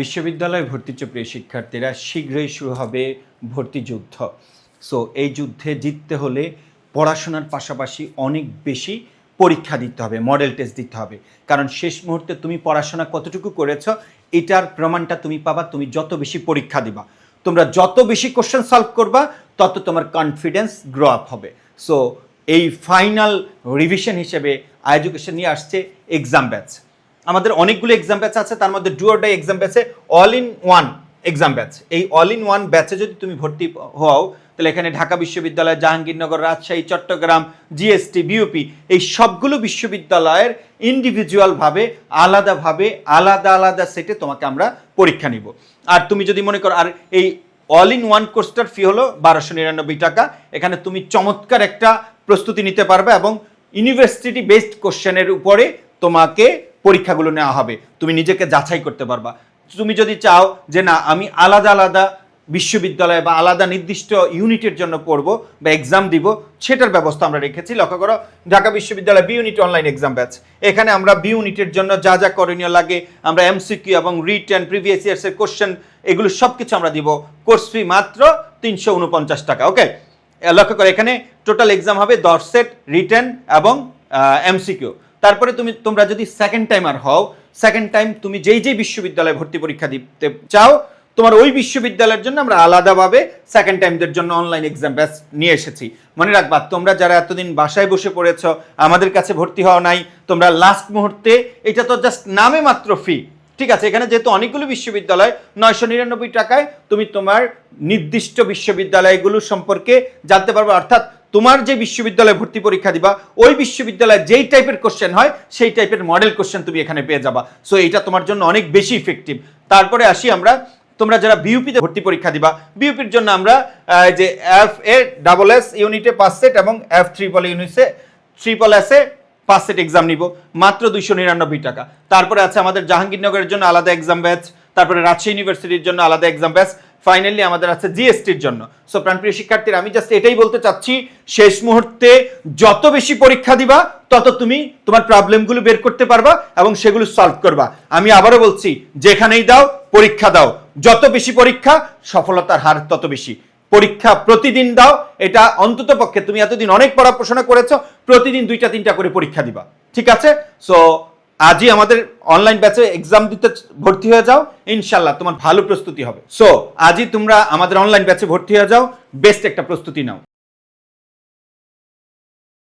বিশ্ববিদ্যালয়ে ভর্তিচ্ছ প্রিয় শিক্ষার্থীরা, শীঘ্রই শুরু হবে ভর্তি যুদ্ধ। সো এই যুদ্ধে জিততে হলে পড়াশোনার পাশাপাশি অনেক বেশি পরীক্ষা দিতে হবে মডেল টেস্ট দিতে হবে। কারণ শেষ মুহূর্তে তুমি পড়াশোনা কতটুকু করেছ, এটার প্রমাণটা তুমি পাবা, তুমি যত বেশি পরীক্ষা দিবা। তোমরা যত বেশি কোশ্চেন সলভ করবা, তত তোমার কনফিডেন্স গ্রো আপ হবে। সো এই ফাইনাল রিভিশন হিসেবে এডুকেশন নিয়ে আসছে এক্সাম ব্যাচ আমাদের অনেকগুলো এক্সাম ব্যাচ আছে, তার মধ্যে ডু ডাই এক্সাম ব্যাচে all in one exam batch এই অল ইন ওয়ান ব্যাচে যদি তুমি ভর্তি হও, তাহলে এখানে ঢাকা বিশ্ববিদ্যালয়, জাহাঙ্গীরনগর, রাজশাহী, চট্টগ্রাম জিএসটি বিউপি এই সবগুলো বিশ্ববিদ্যালয়ের ইন্ডিভিজুয়ালভাবে আলাদাভাবে আলাদা আলাদা সেটে তোমাকে আমরা পরীক্ষা নিব। আর তুমি যদি মনে করো, আর এই অল ইন ওয়ান কোর্সটার ফি হলো বারোশো নিরানব্বই টাকা, এখানে তুমি চমৎকার একটা প্রস্তুতি নিতে পারবে এবং ইউনিভার্সিটি বেসড কোশ্চেনের উপরে তোমাকে পরীক্ষাগুলো নেওয়া হবে, তুমি নিজেকে যাচাই করতে পারবা। তুমি যদি চাও যে না, আমি আলাদা আলাদা বিশ্ববিদ্যালয় বা আলাদা নির্দিষ্ট ইউনিটের জন্য পড়ব বা এক্সাম দিব, সেটার ব্যবস্থা আমরা রেখেছি। লক্ষ্য করো, ঢাকা বিশ্ববিদ্যালয় B unit online exam batch এখানে আমরা বি ইউনিটের জন্য যা যা করণীয় লাগে, আমরা এমসিকিউ এবং রিটেন প্রিভিয়াস ইয়ার্সের কোশ্চেন এগুলো সব কিছু আমরা দিব। কোর্স ফি মাত্র তিনশো উনপঞ্চাশ টাকা ওকে লক্ষ্য করো, এখানে টোটাল এক্সাম হবে দশ সেট রিটেন এবং এমসিকিউ তারপরে তুমি, তোমরা যদি সেকেন্ড টাইমার হও সেকেন্ড টাইম তুমি যেই যেই বিশ্ববিদ্যালয়ে ভর্তি পরীক্ষা দিতে চাও, তোমার ওই বিশ্ববিদ্যালয়ের জন্য আমরা আলাদাভাবে সেকেন্ড টাইমদের জন্য অনলাইন এক্সাম ব্যাচ নিয়ে এসেছি। মনে রাখবা, তোমরা যারা এতদিন বাসায় বসে পড়েছ, আমাদের কাছে ভর্তি হওয়া নাই, তোমরা লাস্ট মুহূর্তে, এটা তো জাস্ট নামে মাত্র ফি ঠিক আছে, এখানে যেহেতু অনেকগুলো বিশ্ববিদ্যালয়, নয়শো নিরানব্বই টাকায় তুমি তোমার নির্দিষ্ট বিশ্ববিদ্যালয়গুলো সম্পর্কে জানতে পারবে। অর্থাৎ তোমার যে বিশ্ববিদ্যালয়ে ভর্তি পরীক্ষা দিবা, ওই বিশ্ববিদ্যালয়ে যেই টাইপের কোশ্চেন হয়, সেই টাইপের মডেল কোশ্চেন তুমি এখানে পেয়ে যাবা। সো এটা তোমার জন্য অনেক বেশি ইফেক্টিভ তারপরে আসি আমরা, তোমরা যারা বিউপিতে ভর্তি পরীক্ষা দিবা বিউপির জন্য আমরা যে এফ এ ডাবল এস ইউনিটে পাঁচ সেট এবং এফ ট্রিপল ইউনিটে ট্রিপল এসে পাঁচ সেট এক্সাম নিব, মাত্র দুইশো নিরানব্বই টাকা। তারপরে আছে আমাদের জাহাঙ্গীরনগরের জন্য আলাদা এক্সাম ব্যাচ তারপরে রাজশাহী ইউনিভার্সিটির জন্য আলাদা এক্সাম ব্যাচ ফাইনালি আমাদের আছে জিএসটির জন্য। সো প্রাণপ্রিয় শিক্ষার্থীরা, আমি জাস্ট এটাই বলতে চাচ্ছি, শেষ মুহূর্তে যত বেশি পরীক্ষা দিবা, তত তুমি তোমার প্রবলেমগুলো বের করতে পারবা এবং সেগুলো সলভ করবা। আমি আবারও বলছি, যেখানেই দাও, পরীক্ষা দাও। যত বেশি পরীক্ষা, সফলতার হার তত বেশি। পরীক্ষা প্রতিদিন দাও, এটা অন্তত পক্ষে তুমি এতদিন অনেক পড়া পড়াশোনা করেছ, প্রতিদিন দুইটা তিনটা করে পরীক্ষা দিবা। ঠিক আছে? সো আজই আমাদের অনলাইন ব্যাচে এক্সাম দিতে ভর্তি হয়ে যাও। ইনশাল্লাহ তোমার ভালো প্রস্তুতি হবে। সো আজই তোমরা আমাদের অনলাইন ব্যাচে ভর্তি হয়ে যাও। বেস্ট একটা প্রস্তুতি নাও।